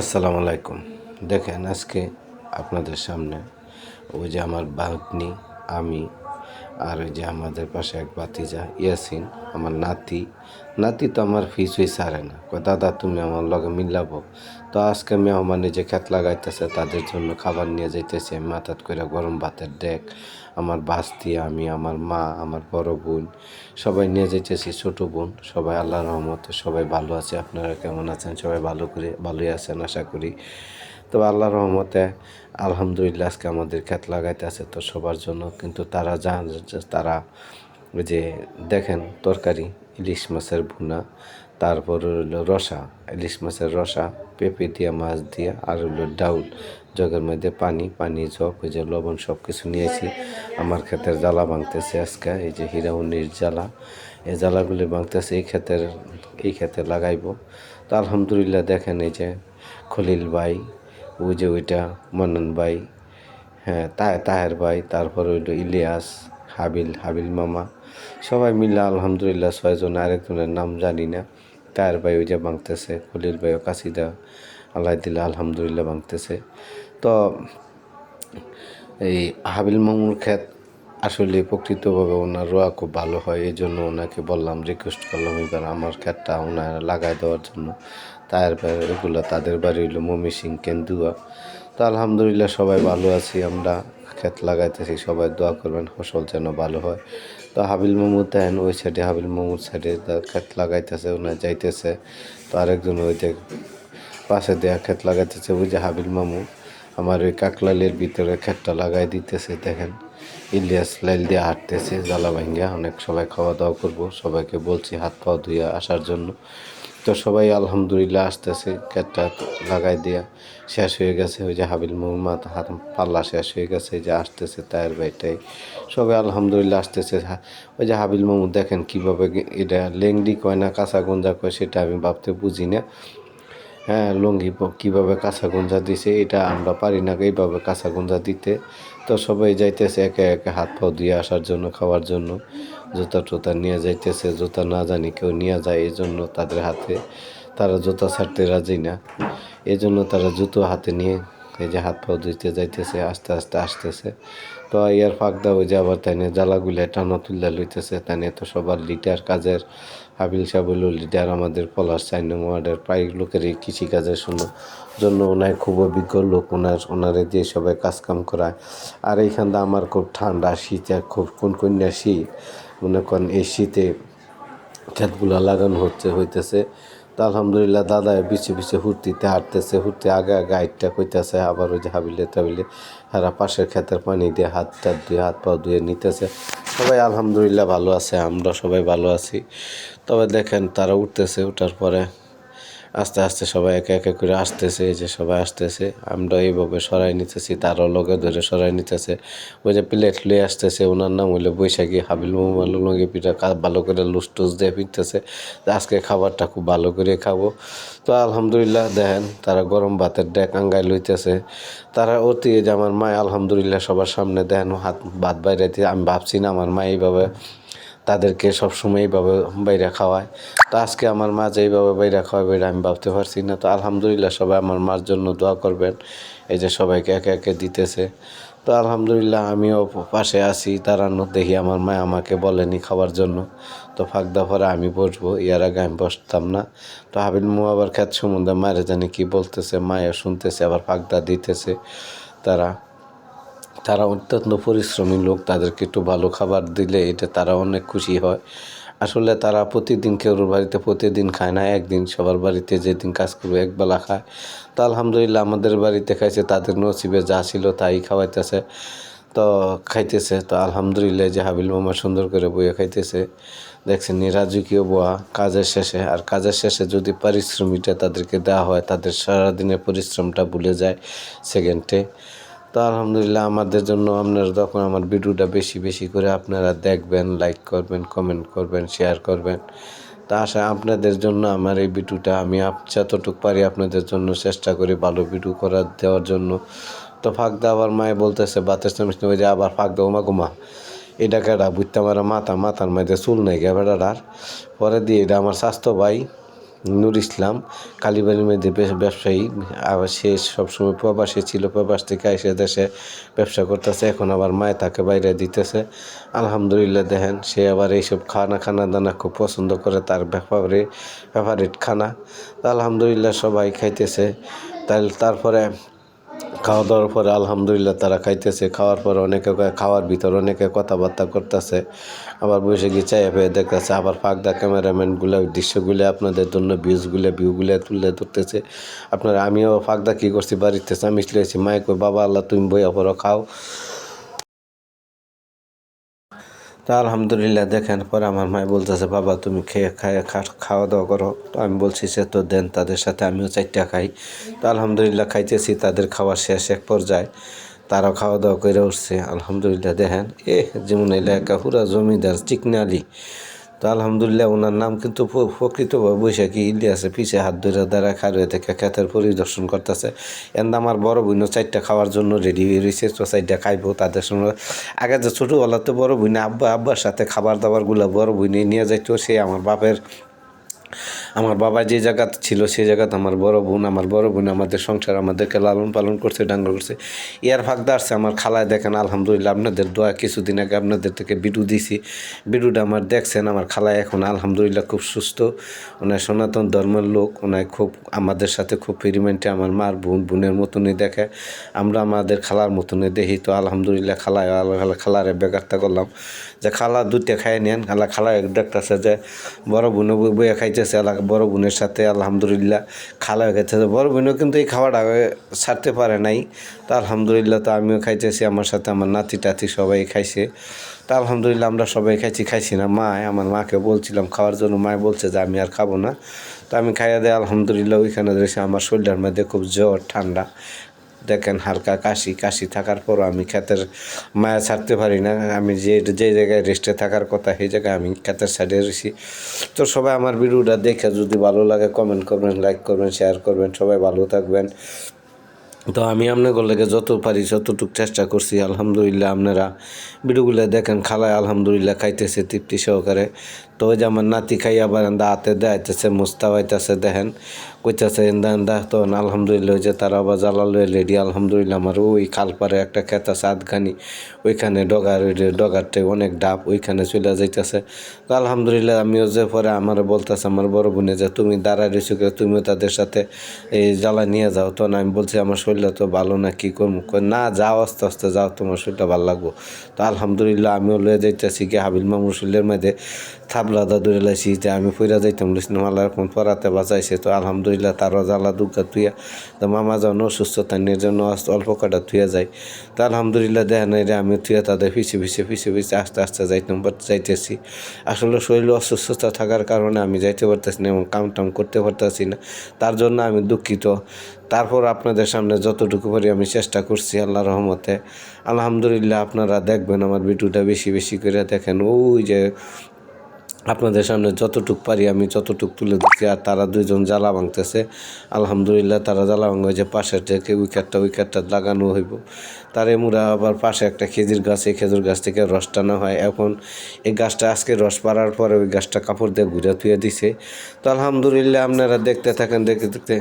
আসসালামু আলাইকুম। দেখেন আজকে আপনাদের সামনে ওই যে আমার বাগনি আমি আর ওই যে আমাদের পাশে এক বাতিজা ইয়াসিন, আমার নাতি। নাতি তো আমার ফিসুই সারে না। দাদা, তুমি আমার লগে মিলাবো তো আজকে মেহমানে যে খেত লাগাইতেছে, তাদের জন্য খাবার নিয়ে যাইতেছি, আমি মাথাত করে গরম ভাতের ডেক, আমার বাস্তি, আমি, আমার মা, আমার বড় বোন, সবাই নিয়ে যাইতেছি, ছোট বোন, সবাই আল্লাহ রহমতে সবাই ভালো আছে। আপনারা কেমন আছেন? সবাই ভালো করে, ভালোই আছেন, আশা করি। তো আল্লাহ রহমতে আলহামদুলিল্লাহ আজকে আমাদের ক্ষেত লাগাইতে আছে তো সবার জন্য। কিন্তু তারা যা তারা যে দেখেন তরকারি, ইলিশ মাছের ভুনা, তারপর হলো রসা, ইলিশ মাছের রসা, পেঁপে দিয়া, মাছ দিয়া, আর হলো ডাউল। জগের মধ্যে পানি পানি জগ ওই যে লবণ সব কিছু নিয়েছি আমার ক্ষেতের জ্বালা ভাঙতেছে আজকে, এই যে হিরাউনির জ্বালা। এই জ্বালাগুলি ভাঙতেছে, এই ক্ষেতের এই ক্ষেতে লাগাইব। তো আলহামদুলিল্লাহ দেখেন এই যে খলিল ভাই ওই যে ওইটা মন্নন ভাই হ্যাঁ তাহে তাহের ভাই, তারপর ওইটা ইলিয়াস, হাবিল হাবিল মামা, সবাই মিলে আলহামদুলিল্লাহ ছয়জন আরেকজনের নাম জানি না। তাহের ভাই ওই যে ভাঙতেছে খলিল ভাইও কাশিদা, আল্লাহ দিল্লা আলহামদুলিল্লাহ ভাঙতেছে তো এই হাবিল মামুর ক্ষেত আসলে প্রকৃতভাবে ওনার রোয়া খুব ভালো হয় এই জন্য ওনাকে বললাম রিকোয়েস্ট করলাম এবার আমার ক্ষেতটা ওনার লাগাই দেওয়ার জন্য। তার এগুলো তাদের বাড়ি হইল মমি সিং কেন্দুয়া। তো আলহামদুলিল্লাহ সবাই ভালো আছি, আমরা ক্ষেত লাগাইতেছি, সবাই দোয়া করবেন, ফসল যেন ভালো হয়। তো হাবিল মামু দেন ওই সাইডে হাবিল মামুর সাইডে ক্ষেত লাগাইতেছে ওনার যাইতেছে। তো আরেকজন ওই যে পাশে দেয়া ক্ষেত লাগাইতেছে, ওই যে হাবিল মামু আমার ওই কাকলালের ভিতরে ক্ষেতটা লাগাই দিতেছে, দেখেন। ইলিয়াস লাইল দিয়ে হাঁটতেছে, জ্বালা ভাঙ্গা অনেক সবাই খাওয়া দাওয়া করব, সবাইকে বলছি হাত পাও ধুয়ে আসার জন্য। তো সবাই আলহামদুলিল্লাহ আসতেছে ক্যাটটা লাগাই দিয়া শেষ হয়ে গেছে, ওই যে হাবিল মোহাম্মদ হাত পাল্লা শেষ হয়ে গেছে যে আসতেছে তায়ের বাইটাই সবাই আলহামদুলিল্লাহ আসতেছে ওই যে হাবিল মোহাম্মদ দেখেন কীভাবে এটা লেংডি কয় না কাঁচা গঞ্জা কয়, সেটা আমি ভাবতে বুঝি না। হ্যাঁ লুঙ্গি কীভাবে কাঁচা গুঞ্জা দিছে, এটা আমরা পারি না এইভাবে কাঁচা গুঞ্জা দিতে। তো সবাই যাইতেছে একে একে হাত পাও দিয়ে আসার জন্য, খাওয়ার জন্য। জুতা টুতা নিয়ে যাইতেছে, জুতা না জানি কেউ নিয়ে যায়, এই জন্য তাদের হাতে তারা জুতা ছাড়তে রাজি না। এই জন্য তারা জুতো হাতে নিয়ে এই যে হাত পা ধুইতে যাইতেছে, আস্তে আস্তে আসতেছে। তো ইয়ার ফাঁক দাও, ওই যে আবার তাই জ্বালাগুলো টানা তুললে লইতেছে তাই তো সবার লিটার কাজের হাবিল সাবিল লিডার আমাদের পলাশ চার ওয়ার্ডের প্রায় লোকের এই কৃষিকাজের জন্য ওনার খুব অভিজ্ঞ লোক, ওনার, ওনারে দিয়ে সবাই কাজকাম করায়। আর এইখানটা আমার খুব ঠান্ডা, শীতে খুব কোন কন্যা শীত, মনে করেন এই শীতে ক্ষেতগুলো লাগানো হচ্ছে, হইতেছে। তো আলহামদুলিল্লাহ দাদা পিছিয়ে পিছিয়ে হুর্তিতে হাঁটতেছে, হুটতে আগে আগে আইটটা কইতেছে, আবার ওই যে হাবিলে টাবিলে হারা পাশের ক্ষেতের পানি দিয়ে হাত টাত ধুয়ে হাত পা ধুয়ে নিতেছে। সবাই আলহামদুলিল্লাহ ভালো আছে, আমরা সবাই ভালো আছি। তবে দেখেন তারা উঠতেছে, উঠার পরে আস্তে আস্তে সবাই একে একে করে আসতেছে, এই যে সবাই আসতেছে। আমরা এইভাবে সরাই নিতেছি, তারও লগে ধরে সরাই নিতেছে। ওই যে প্লেট লয়ে আসতেছে, ওনার নাম হইল বৈশাখী। হাবিল মোহাম্মদ লুঙ্গি পিঠা ভালো করে লুস টুস দিয়ে ফিরতেছে আজকে খাবারটা খুব ভালো করে খাব। তো আলহামদুলিল্লাহ, দেখেন, তারা গরম ভাতের ডেক আঙ্গাই লইতেছে। তারা অতি যে আমার মায়, আলহামদুলিল্লাহ সবার সামনে, দেখেন, হাত ভাত বাইরে আমি ভাবছি না আমার মা এইভাবে তাদেরকে সবসময় এইভাবে বাইরে খাওয়ায়। তো আজকে আমার মা বাইরে খাওয়ায় বাইরে আমি ভাবতে পারছি না। তো আলহামদুলিল্লাহ সবাই আমার মার জন্য দোয়া করবেন। এই যে সবাইকে একে একে দিতেছে। তো আলহামদুলিল্লাহ আমিও পাশে আছি দাঁড়ানো দেখি আমার মা আমাকে বলেনি খাওয়ার জন্য। তো ফাঁকদা পরে আমি বসবো, ইয়ার আগে আমি বসতাম না। তো হাবিল মু আবার খ্যাত সম্বন্ধে মায়ের জানি কী বলতেছে মায়ের শুনতেছে, আবার ফাঁকদা দিতেছে তারা। তারা অত্যন্ত পরিশ্রমী লোক, তাদেরকে একটু ভালো খাবার দিলে এটা তারা অনেক খুশি হয়। আসলে তারা প্রতিদিন কেউর বাড়িতে প্রতিদিন খায় না, একদিন সবার বাড়িতে যেদিন কাজ করবে একবেলা খায়। তো আলহামদুলিল্লাহ আমাদের বাড়িতে খাইছে, তাদের নসিবে যা ছিল তাই খাওয়াইতেছে, তো খাইতেছে। তো আলহামদুলিল্লাহ যে হাবিল মামা সুন্দর করে বইয়ে খাইতেছে। দেখছেন নিরাজকীয় বোয়া কাজের শেষে, আর কাজের শেষে যদি পারিশ্রমিকটা তাদেরকে দেওয়া হয়, তাদের সারাদিনের পরিশ্রমটা ভুলে যায় সেকেন্ডে তো আলহামদুলিল্লাহ আমাদের জন্য আপনারা যখন আমার ভিডিওটা বেশি বেশি করে আপনারা দেখবেন লাইক করবেন কমেন্ট করবেন শেয়ার করবেন, তা আশা আপনাদের জন্য আমার এই ভিডিওটা আমি যতটুকু পারি আপনাদের জন্য চেষ্টা করি ভালো ভিডিও করার দেওয়ার জন্য। তো ফাঁক দা আবার মায়ে বলতেছে, বাতের সামনে ওই যে আবার ফাঁক দাও মা। ঘুমা এটা কেডা বুঝতে আমার মাথা, মাথার মধ্যে চুল নেই গে বেড়ার। পরে দিয়ে এটা আমার স্বাস্থ্য ভাই নূর ইসলাম, কালীবাড়ির মেয়েদের ব্যবসায়ী আবার সে সবসময় প্রবাসে ছিল, প্রবাস থেকে এসে দেশে ব্যবসা করতেছে, এখন আবার মায়ে তাকে বাইরে দিতেছে। আলহামদুলিল্লাহ, দেখেন, সে আবার এইসব খানা খানা দানা খুব পছন্দ করে তার ব্যাপারে ফেভারিট খানা। আলহামদুলিল্লাহ সবাই খাইতেছে। তাই তারপরে খাওয়া দাওয়ার পরে আলহামদুলিল্লাহ তারা খাইতেছে। খাওয়ার পরে অনেকে খাওয়ার ভিতর অনেকে কথাবার্তা করতেছে। আবার বসে গিয়ে চাই পেয়ে দেখতেছে, আবার ফাঁকদা ক্যামেরাম্যানগুলো দৃশ্যগুলো আপনাদের জন্য ভিউজগুলো ভিউগুলো তুলে ধরতেছে। আপনারা, আমিও ফাঁকদা কী করছি বাড়িতে? আমি মাইক বাবা আল্লাহ, তুমি বইয়া পড়ো, খাও। তা আলহামদুলিল্লাহ, দেখেন, পরে আমার মায় বলতেছে, বাবা, তুমি খেয়ে খায় খাওয়া দাওয়া করো। তো আমি বলছি, সে তো দেন, তাদের সাথে আমিও চারটা খাই। তো আলহামদুলিল্লাহ, খাইতেছি, তাদের খাওয়া শেষ, এক পর্যায়ে তারাও খাওয়া দাওয়া করে উঠছে। আলহামদুলিল্লাহ, দেখেন এ যেমন এলাকা পুরা জমিদার, চিকনালি। তো আলহামদুলিল্লাহ ওনার নাম কিন্তু প্রকৃত বৈশাখী আছে। পিছে হাত ধরে দ্বারা খারুয়ে থেকে খেতের পরিদর্শন করতেছে। এর আমার বড় বোনও চারটা খাওয়ার জন্য রেডি হয়ে রয়েছে তো চারটা খাইবো তাদের সঙ্গে। আগে যে ছোটোবেলাতে বড় বোনে আব্বা, আব্বার সাথে খাবার দাবারগুলো বড় বোনে নিয়ে যাইতো, সে আমার বাপের আমার বাবা যে জায়গাতে ছিল সেই জায়গাতে আমার বড় বোন, আমার বড় বোন আমাদের সংসার আমাদেরকে লালন পালন করছে, ডাঙ্গর করছে। ইয়ার ফাঁকদা আসছে, আমার খালায় দেখেন, আলহামদুলিল্লাহ আপনাদের দোয়া কিছুদিন আগে আপনাদের থেকে বিডু দিছি। বিডুটা আমার দেখছেন, আমার খালায় এখন আলহামদুলিল্লাহ খুব সুস্থ। ওনার সনাতন ধর্মের লোক, ওনায় খুব আমাদের সাথে খুব ফেরিমেন্টে আমার মার বোন, বোনের মতনই দেখে। আমরা আমাদের খালার মতনই দেখি, তো আলহামদুলিল্লাহ খালায়, আল্লাহ খালারে বেগারটা করলাম। যে খালা দুইটা খাই নেন খালা খালা দেখতেছে যে, বড় বোনও বই- বইয়া খাইতেছে বড় বোনের সাথে, আলহামদুলিল্লাহ, খালা খাইতেছে বড় বোনও কিন্তু এই খাওয়াটা ছাড়তে পারে নাই। তো আলহামদুলিল্লাহ তো আমিও খাইতেছি, আমার সাথে আমার নাতি টাতি সবাই খাইছে। তা আলহামদুলিল্লাহ আমরা সবাই খাইছি খাইছি না। মা, আমার মাকে বলছিলাম, খাওয়ার জন্য মায় বলছে যে আমি আর খাব না। তো আমি খাইয়া দেয় আলহামদুলিল্লাহ, ওইখানে রয়েছে আমার শরীরের মধ্যে খুব জ্বর, ঠান্ডা। দেখেন হালকা কাশি কাশি থাকার পরও আমি ক্ষেতের মায়া ছাড়তে পারি না। আমি যে যে জায়গায় রেস্টে থাকার কথা, সেই জায়গায় আমি ক্ষেতের সাইডে রয়েছি। তো সবাই আমার ভিডিওটা দেখে যদি ভালো লাগে কমেন্ট করবেন লাইক করবেন শেয়ার করবেন, সবাই ভালো থাকবেন। তো আমি আপনাদের যত পারি যতটুকু চেষ্টা করছি, আলহামদুলিল্লাহ আপনারা ভিডিওগুলো দেখেন, খালায় আলহামদুলিল্লাহ খাইতেছে, তৃপ্তি সহকারে। তো ওই যে আমার নাতি খাই আবার এন্দা হাতে দেখাইতেছে মুস্তা হইতেছে দেখেন। কইতেছে এন্দা এন্দা তো আলহামদুলিল্লাহ যে তারা আবার জ্বালালো রেডি আলহামদুলিল্লাহ, আমার ওই খালপারে একটা খেত আছে, আধখানি। ওইখানে ডগার ডগারটে অনেক ডাব, ওইখানে চলে যাইতেছে। তো আলহামদুলিল্লাহ, আমিও যে পরে আমার বলতেছে, আমার বড় বোনে, যে তুমি দাঁড়ায় রয়েছো তুমিও তাদের সাথে এই জ্বালা নিয়ে যাও। তো না, আমি বলছি, আমার শরীরটা তো ভালো না, কী করব? না, যাও, আস্তে আস্তে যাও, তোমার শরীরটা ভালো লাগবো। তো আলহামদুলিল্লাহ, আমিও লয়ে যাইতেছি কি হাবিল মামুর শরীরের মধ্যে। থাবলা দা দূরে লাইছি যে আমি ফিরা যাইতাম লিসলাম আল্লাহ এখন পড়াতে বাঁচাইছে তো আলহামদুলিল্লাহ তার জ্বালা দুর্গা তুইয়া তো মামা যেন অসুস্থতা নিয়ে আস্তে অল্প কাটা থুয়া যায়। তো আলহামদুলিল্লাহ দেখেন নাই রে, আমি থুয়া তাদের পিছিয়ে পিছিয়ে পিছিয়ে পিছিয়ে আস্তে আস্তে যাইতাম যাইতেছি। আসলে শরীর অসুস্থতা থাকার কারণে আমি যাইতে পারতেছি না এবং কাম টাম করতে পারতেছি না। তার জন্য আমি দুঃখিত। তারপর আপনাদের সামনে যতটুকু পারি আমি চেষ্টা করছি আল্লাহ রহমতে। আলহামদুলিল্লাহ আপনারা দেখবেন আমার ভিডিওটা বেশি বেশি করে দেখেন। ওই যে আপনাদের সামনে যতটুক পারি আমি যতটুক তুলে দিচ্ছি আর তারা দুইজন জ্বালা ভাঙতেছে। আলহামদুলিল্লাহ তারা জ্বালা ভাঙবে যে পাশের থেকে উইকেটটা উইকেটটা লাগানো হইব। তার মুরা আবার পাশে একটা খেজুর গাছ, এই খেজুর গাছ থেকে রস টানা হয়। এখন এই গাছটা আজকে রস পাড়ার পরে ওই গাছটা কাপড় দিয়ে ঘুরে ধুয়ে দিছে। তো আলহামদুলিল্লাহ আপনারা দেখতে থাকেন, দেখতে দেখতে